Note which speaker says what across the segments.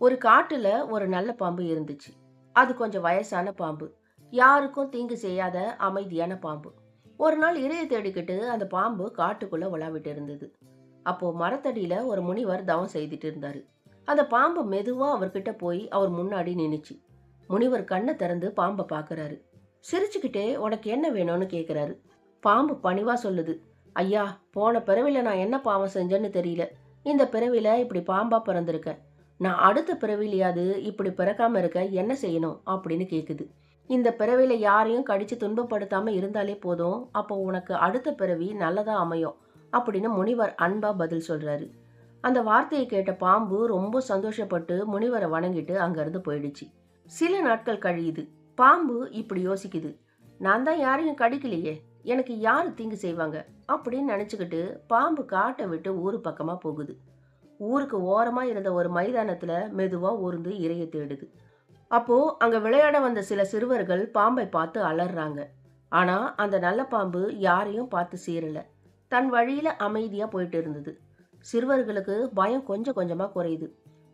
Speaker 1: ஒரு காட்டுல ஒரு நல்ல பாம்பு இருந்துச்சு. அது கொஞ்சம் வயசான பாம்பு. யாருக்கும் தீங்கு செய்யாத அமைதியான பாம்பு. ஒரு நாள் இரையை தேடிக்கிட்டு அந்த பாம்பு காட்டுக்குள்ள உலாவிட்டு இருந்தது. அப்போ மரத்தடியில ஒரு முனிவர் தவம் செய்துட்டு இருந்தாரு. அந்த பாம்பு மெதுவா அவர்கிட்ட போய் அவர் முன்னாடி நின்னுச்சு. முனிவர் கண்ணை திறந்து பாம்பை பார்க்கறாரு சிரிச்சுக்கிட்டே உனக்கு என்ன வேணும்னு? கேட்குறாரு பாம்பு பணிவா சொல்லுது. ஐயா போன பிறவில நான் என்ன பாவம் செஞ்சேன்னு தெரியல. இந்த பிறவில இப்படி பாம்பா பிறந்திருக்கேன் நான் அடுத்த பிறவிலையாவது இப்படி பிறக்காம இருக்க என்ன செய்யணும் அப்படின்னு கேட்குது இந்த பிறவில யாரையும் கடிச்சு துன்பப்படுத்தாம இருந்தாலே போதும். அப்போ உனக்கு அடுத்த பிறவி நல்லதா அமையும் அப்படின்னு முனிவர் அன்பா பதில் சொல்றாரு. அந்த வார்த்தையை கேட்ட பாம்பு ரொம்ப சந்தோஷப்பட்டு முனிவரை வணங்கிட்டு அங்கிருந்து போயிடுச்சு. சில நாட்கள் கழியுது. பாம்பு இப்படி யோசிக்குது. நான் தான் யாரையும் கடிக்கலையே. எனக்கு யார் தீங்கு செய்வாங்க? அப்படின்னு நினச்சிக்கிட்டு பாம்பு காட்டை விட்டு ஊரு பக்கமாக போகுது. ஊருக்கு ஓரமாக இருந்த ஒரு மைதானத்தில் மெதுவாக ஊர்ந்து இறைய தேடுது. அப்போது அங்கே விளையாட வந்த சில சிறுவர்கள் பாம்பை பார்த்து அலறாங்க. ஆனால் அந்த நல்ல பாம்பு யாரையும் பார்த்து சீரல. தன் வழியில் அமைதியாக போயிட்டு இருந்தது. சிறுவர்களுக்கு பயம் கொஞ்சம் கொஞ்சமாக குறையுது.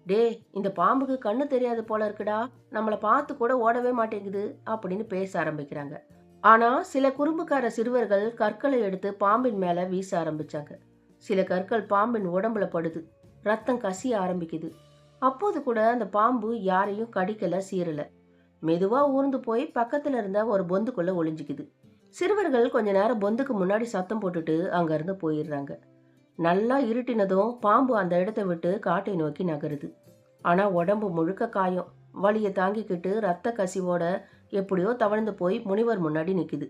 Speaker 1: டே இந்த பாம்புக்கு கண்ணு தெரியாது போல இருக்குடா. நம்மளை பார்த்து கூட ஓடவே மாட்டேங்குது அப்படின்னு பேச ஆரம்பிக்கிறாங்க. ஆனால் சில குறும்புக்கார சிறுவர்கள் கற்களை எடுத்து பாம்பின் மேலே வீச ஆரம்பித்தாங்க சில கற்கள் பாம்பின் உடம்புல படுது. ரத்தம் கசிய ஆரம்பிக்குது. அப்போது கூட அந்த பாம்பு யாரையும் கடிக்கல சீரல மெதுவா ஊர்ந்து போய் பக்கத்துல இருந்த ஒரு பொந்துக்குள்ள ஒளிஞ்சிக்குது. சிறுவர்கள் கொஞ்ச நேரம் பொந்துக்கு முன்னாடி சத்தம் போட்டுட்டு அங்கேருந்து போயிடுறாங்க. நல்லா இருட்டினதும் பாம்பு அந்த இடத்த விட்டு காட்டை நோக்கி நகருது. ஆனா உடம்பு முழுக்க காயம். வலியை தாங்கிக்கிட்டு ரத்த கசிவோட எப்படியோ தவழ்ந்து போய் முனிவர் முன்னாடி நிற்குது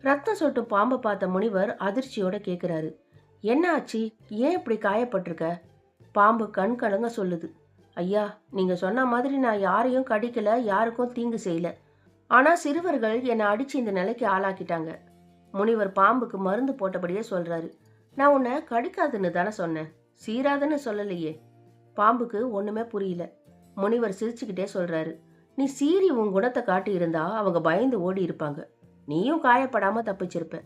Speaker 1: ரத்தம் சொட்டு பாம்பை பார்த்த முனிவர் அதிர்ச்சியோட கேட்குறாரு என்ன ஆச்சு? ஏன் இப்படி காயப்பட்டிருக்க? பாம்பு கண் கலங்க சொல்லுது. ஐயா நீங்கள் சொன்ன மாதிரி நான் யாரையும் கடிக்கல யாருக்கும் தீங்கு செய்யல. ஆனால் சிறுவர்கள் என்னை அடித்து இந்த நிலைக்கு ஆளாக்கிட்டாங்க. முனிவர் பாம்புக்கு மருந்து போட்டபடியே சொல்கிறாரு நான் உன்னை கடிக்காதுன்னு தானே சொன்னேன். சீராதுன்னு சொல்லலையே. பாம்புக்கு ஒன்றுமே புரியல. முனிவர் சிரிச்சுக்கிட்டே சொல்கிறாரு நீ சீறி உன் குணத்தை காட்டி இருந்தா அவங்க பயந்து ஓடி இருப்பாங்க நீயும் காயப்படாமல் தப்பிச்சிருப்ப.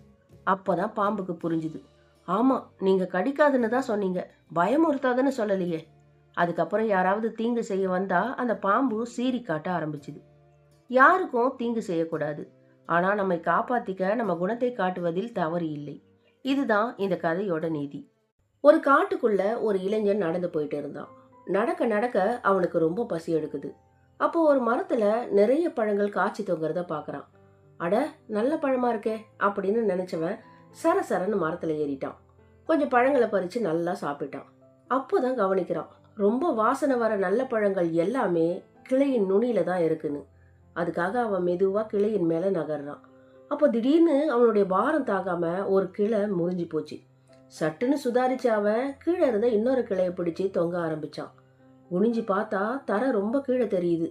Speaker 1: அப்போதான் பாம்புக்கு புரிஞ்சுது. ஆமாம் நீங்கள் கடிக்காதுன்னு தான் சொன்னீங்க. பயமுறுத்தாதுன்னு சொல்லலையே. அதுக்கப்புறம் யாராவது தீங்கு செய்ய வந்தால் அந்த பாம்பு சீறி காட்ட ஆரம்பிச்சுது. யாருக்கும் தீங்கு செய்யக்கூடாது. ஆனால் நம்மை காப்பாத்திக்க நம்ம குணத்தை காட்டுவதில் தவறு இல்லை. இதுதான் இந்த கதையோட நீதி. ஒரு காட்டுக்குள்ள ஒரு இளைஞன் நடந்து போயிட்டு இருந்தான். நடக்க நடக்க அவனுக்கு ரொம்ப பசி எடுக்குது. அப்போ ஒரு மரத்துல நிறைய பழங்கள் காய்ச்சி தொங்குறத பாக்குறான். அட நல்ல பழமா இருக்கே அப்படின்னு நினைச்சவன் சர சரன்னு மரத்தில் ஏறிட்டான். கொஞ்சம் பழங்களை பறித்து நல்லா சாப்பிட்டான். அப்போ தான் கவனிக்கிறான் ரொம்ப வாசனை வர நல்ல பழங்கள் எல்லாமே கிளையின் நுனியில தான் இருக்குன்னு. அதுக்காக அவன் மெதுவாக கிளையின் மேலே நகர்றான். அப்போ திடீர்னு அவனுடைய பாரம் தாக்காமல் ஒரு கிளை முறிஞ்சு போச்சு. சட்டுன்னு சுதாரிச்ச அவன் கீழே இருந்த இன்னொரு கிளையை பிடிச்சி தொங்க ஆரம்பிச்சான். குனிஞ்சு பார்த்தா தர ரொம்ப கீழே தெரியுது.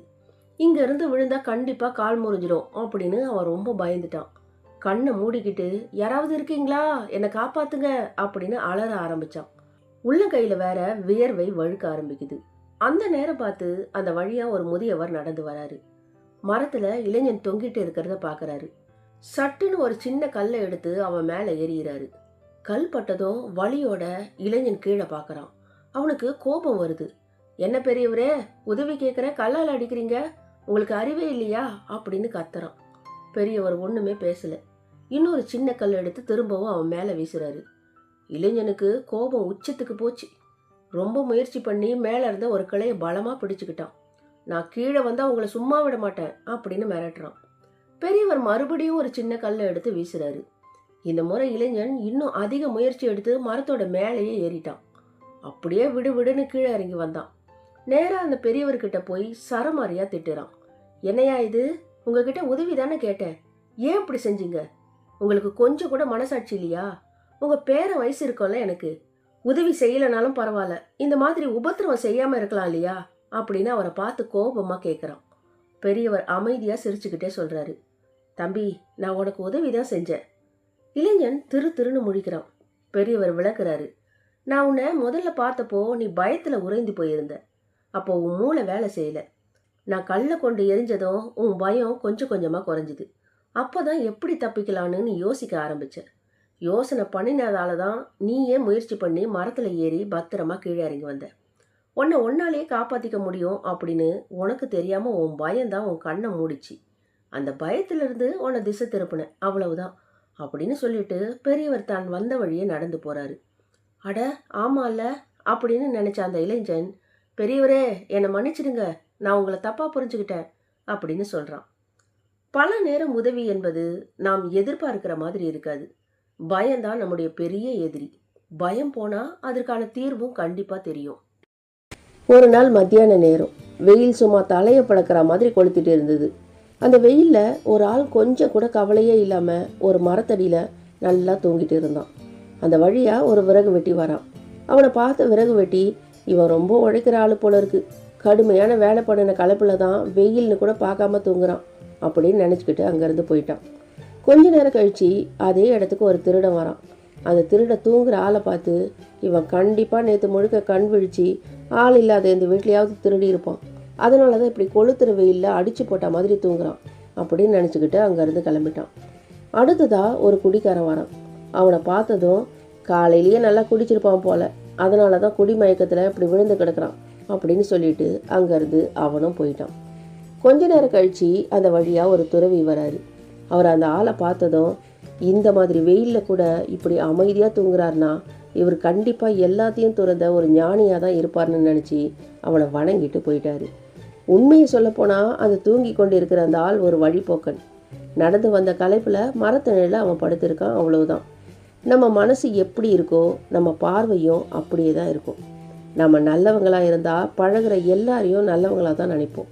Speaker 1: இங்கேருந்து விழுந்தா கண்டிப்பாக கால் முறிஞ்சிடும் அப்படின்னு அவன் ரொம்ப பயந்துட்டான். கண்ணை மூடிக்கிட்டு யாராவது இருக்கீங்களா? என்னை காப்பாத்துங்க அப்படின்னு அலற ஆரம்பிச்சான். உள்ளங்கையில வேற வியர்வை வழுக்க ஆரம்பிக்குது. அந்த நேரம் பார்த்து அந்த வழியா ஒரு முதியவர் நடந்து வராரு. மரத்துல இளைஞன் தொங்கிட்டு இருக்கிறத பாக்குறாரு. சட்டுன்னு ஒரு சின்ன கல்லை எடுத்து அவன் மேல ஏறிகிறாரு கல் பட்டதும் வழியோட இளைஞன் கீழே பார்க்குறான் அவனுக்கு கோபம் வருது. என்ன பெரியவரே உதவி கேட்குற கல்லால் அடிக்கிறீங்க? உங்களுக்கு அறிவே இல்லையா? அப்படின்னு கத்துறான். பெரியவர் ஒன்றுமே பேசலை. இன்னொரு சின்ன கல் எடுத்து திரும்பவும் அவன் மேலே வீசுறாரு. இளைஞனுக்கு கோபம் உச்சத்துக்கு போச்சு. ரொம்ப முயற்சி பண்ணி மேலே இருந்த ஒரு கிளையை பலமாக பிடிச்சுக்கிட்டான். நான் கீழே வந்தால் உங்களை சும்மா விட மாட்டேன் அப்படின்னு மிரட்டுறான். பெரியவர் மறுபடியும் ஒரு சின்ன கல்லை எடுத்து வீசுறாரு. இந்த முறை இளைஞன் இன்னும் அதிக முயற்சி எடுத்து மரத்தோட மேலேயே ஏறிட்டான். அப்படியே விடு விடுன்னு கீழே இறங்கி வந்தான். நேராக அந்த பெரியவர்கிட்ட போய் சரமாரியாக திட்டுறான். என்னையா இது? உங்ககிட்ட உதவி தானே கேட்டேன். ஏன் இப்படி செஞ்சீங்க? உங்களுக்கு கொஞ்சம் கூட மனசாட்சி இல்லையா? உங்கள் பேர வயசு இருக்கும்ல எனக்கு. உதவி செய்யலைனாலும் பரவாயில்ல. இந்த மாதிரி உபத்திரவம் செய்யாமல் இருக்கலாம் இல்லையா? அப்படின்னு அவரை பார்த்து கோபமாக கேட்குறான் பெரியவர் அமைதியாக சிரிச்சுக்கிட்டே சொல்கிறாரு தம்பி நான் உனக்கு உதவி தான் செஞ்சேன். இளைஞன் திரு திருன்னு முழிக்கிறான். பெரியவர் விளக்குறாரு. நான் உன்னை முதல்ல பார்த்தப்போ நீ பயத்தில் உறைந்து போயிருந்த. அப்போ உன் மூளை வேலை செய்யல. நான் கல்லை கொண்டு எரிஞ்சதும் உன் பயம் கொஞ்சம் கொஞ்சமாக குறைஞ்சிது. அப்போ தான் எப்படி தப்பிக்கலான்னு நீ யோசிக்க ஆரம்பிச்ச யோசனை பண்ணினதால தான் நீயே முயற்சி பண்ணி மரத்தில் ஏறி பத்திரமா கீழே இறங்கி வந்த. உன்னை ஒன்னாலேயே காப்பாற்றிக்க முடியும் அப்படின்னு உனக்கு தெரியாமல் உன் பயம்தான் உன் கண்ணை மூடிச்சு. அந்த பயத்திலிருந்து உன்னை திசை திருப்பினேன். அவ்வளவுதான். அப்படின்னு சொல்லிட்டு பெரியவர் தான் வந்த வழியே நடந்து போகிறாரு அட ஆமால்ல அப்படின்னு நினச்ச அந்த இளைஞன் பெரியவரே என்னை மன்னிச்சிடுங்க. நான் உங்களை தப்பாக புரிஞ்சுக்கிட்டேன் அப்படின்னு சொல்கிறான் பல நேரம் உதவி என்பது நாம் எதிர்பார்க்கிற மாதிரி இருக்காது. பயம்தான் நம்முடைய பெரிய எதிரி. பயம் போனால் அதற்கான தீர்வும் கண்டிப்பாக தெரியும். ஒரு நாள் மத்தியான நேரம். வெயில் சும்மா தலையை பழக்கிற மாதிரி கொளுத்திட்டு இருந்தது. அந்த வெயிலில் ஒரு ஆள் கொஞ்சம் கூட கவலையே இல்லாமல் ஒரு மரத்தடியில் நல்லா தூங்கிட்டு இருந்தான். அந்த வழியாக ஒரு விறகு வெட்டி வரான். அவனை பார்த்த விறகு வெட்டி இவன் ரொம்ப உழைக்கிற ஆள் போல இருக்கு. கடுமையான வேலை பண்ணின கலப்பில் தான் வெயில்னு கூட பார்க்காம தூங்குறான். அப்படின்னு நினச்சிக்கிட்டு அங்கேருந்து போயிட்டான். கொஞ்ச நேரம் கழிச்சு அதே இடத்துக்கு ஒரு திருடன் வரான். அந்த திருட தூங்குற ஆளை பார்த்து இவன் கண்டிப்பாக நேற்று முழுக்க கண் விழிச்சு ஆள் இல்லாத இந்த வீட்லையாவது திருடி இருப்பான். அதனால தான் இப்படி கொளுத்துற வெயிலில் அடித்து போட்ட மாதிரி தூங்குறான் அப்படின்னு நினச்சிக்கிட்டு அங்கேருந்து கிளம்பிட்டான். அடுத்ததாக ஒரு குடிக்காரன் வரான். அவனை பார்த்ததும் காலையிலேயே நல்லா குடிச்சிருப்பான் போல. அதனால தான் குடி மயக்கத்தில் இப்படி விழுந்து கிடக்கிறான் அப்படின்னு சொல்லிட்டு அங்கேருந்து அவனும் போயிட்டான். கொஞ்ச நேரம் கழிச்சு அந்த வழியாக ஒரு துறவி வராரு. அவர் அந்த ஆளை பார்த்ததும் இந்த மாதிரி வெயிலில் கூட இப்படி அமைதியாக தூங்குறாருனா இவர் கண்டிப்பாக எல்லாத்தையும் துறந்த ஒரு ஞானியாக தான் இருப்பார்னு நினச்சி அவனை வணங்கிட்டு போயிட்டாரு. உண்மையை சொல்லப்போனால் அந்த தூங்கி கொண்டு இருக்கிற அந்த ஆள் ஒரு வழிபோக்கன். நடந்து வந்த கலைப்பில் மரத்தணியில் அவன் படுத்திருக்கான் அவ்வளவுதான். நம்ம மனசு எப்படி இருக்கோ நம்ம பார்வையும் அப்படியே தான் இருக்கும். நம்ம நல்லவங்களாக இருந்தால் பழகுற எல்லாரையும் நல்லவங்களாக தான் நினைப்போம்.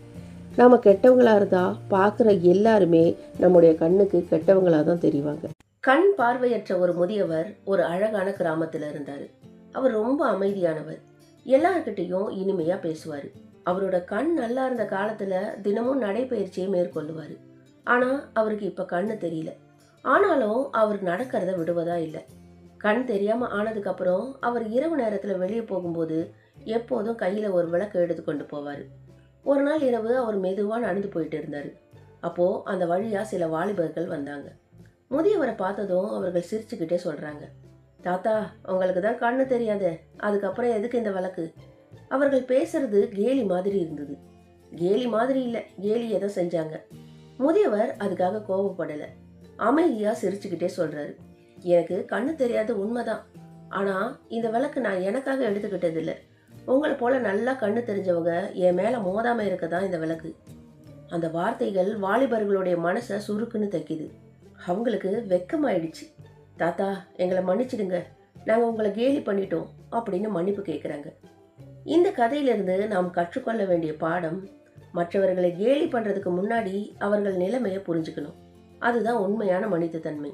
Speaker 1: நாம் கெட்டவங்களாக இருந்தால் பார்க்குற எல்லாருமே நம்முடைய கண்ணுக்கு கெட்டவங்களாக தான் தெரிவாங்க. கண் பார்வையற்ற ஒரு முதியவர் ஒரு அழகான கிராமத்தில் இருந்தார். அவர் ரொம்ப அமைதியானவர். எல்லார்கிட்டையும் இனிமையாக பேசுவார். அவரோட கண் நல்லா இருந்த காலத்தில் தினமும் நடைபயிற்சியை மேற்கொள்ளுவார். ஆனால் அவருக்கு இப்போ கண்ணு தெரியல. ஆனாலும் அவர் நடக்கிறத விடுவதா இல்லை. கண் தெரியாமல் ஆனதுக்கப்புறம் அவர் இரவு நேரத்தில் வெளியே போகும்போது எப்போதும் கையில் ஒரு விளக்கு எடுத்து கொண்டு போவார். ஒரு நாள் இரவு அவர் மெதுவாக நடந்து போயிட்டு இருந்தார். அப்போது அந்த வழியாக சில வாலிபர்கள் வந்தாங்க. முதியவரை பார்த்ததும் அவர்கள் சிரிச்சுக்கிட்டே சொல்கிறாங்க தாத்தா அவங்களுக்கு தான் கண்ணு தெரியாதே அதுக்கப்புறம் எதுக்கு இந்த விளக்கு அவர்கள் பேசுறது கேலி மாதிரி இருந்தது. கேலி மாதிரி இல்லை கேலி எதை செஞ்சாங்க. முதியவர் அதுக்காக கோபப்படலை. அமைதியாக சிரிச்சுக்கிட்டே சொல்கிறாரு எனக்கு கண்ணு தெரியாத உண்மைதான். ஆனால் இந்த விளக்கு நான் எனக்காக எடுத்துக்கிட்டதில்லை. உங்களை போல நல்லா கண்ணு தெரிஞ்சவங்க என் மேலே மோதாமல் இருக்க தான் இந்த விளக்கு. அந்த வார்த்தைகள் வாலிபர்களுடைய மனசை சுருக்குன்னு தைக்குது. அவங்களுக்கு வெக்கமாயிடுச்சு. தாத்தா எங்களை மன்னிச்சிடுங்க. நாங்கள் உங்களை கேலி பண்ணிட்டோம் அப்படின்னு மன்னிப்பு கேட்குறாங்க இந்த கதையிலிருந்து நாம் கற்றுக்கொள்ள வேண்டிய பாடம் மற்றவர்களை கேலி பண்ணுறதுக்கு முன்னாடி அவர்கள் நிலைமையை புரிஞ்சுக்கணும். அதுதான் உண்மையான மனித தன்மை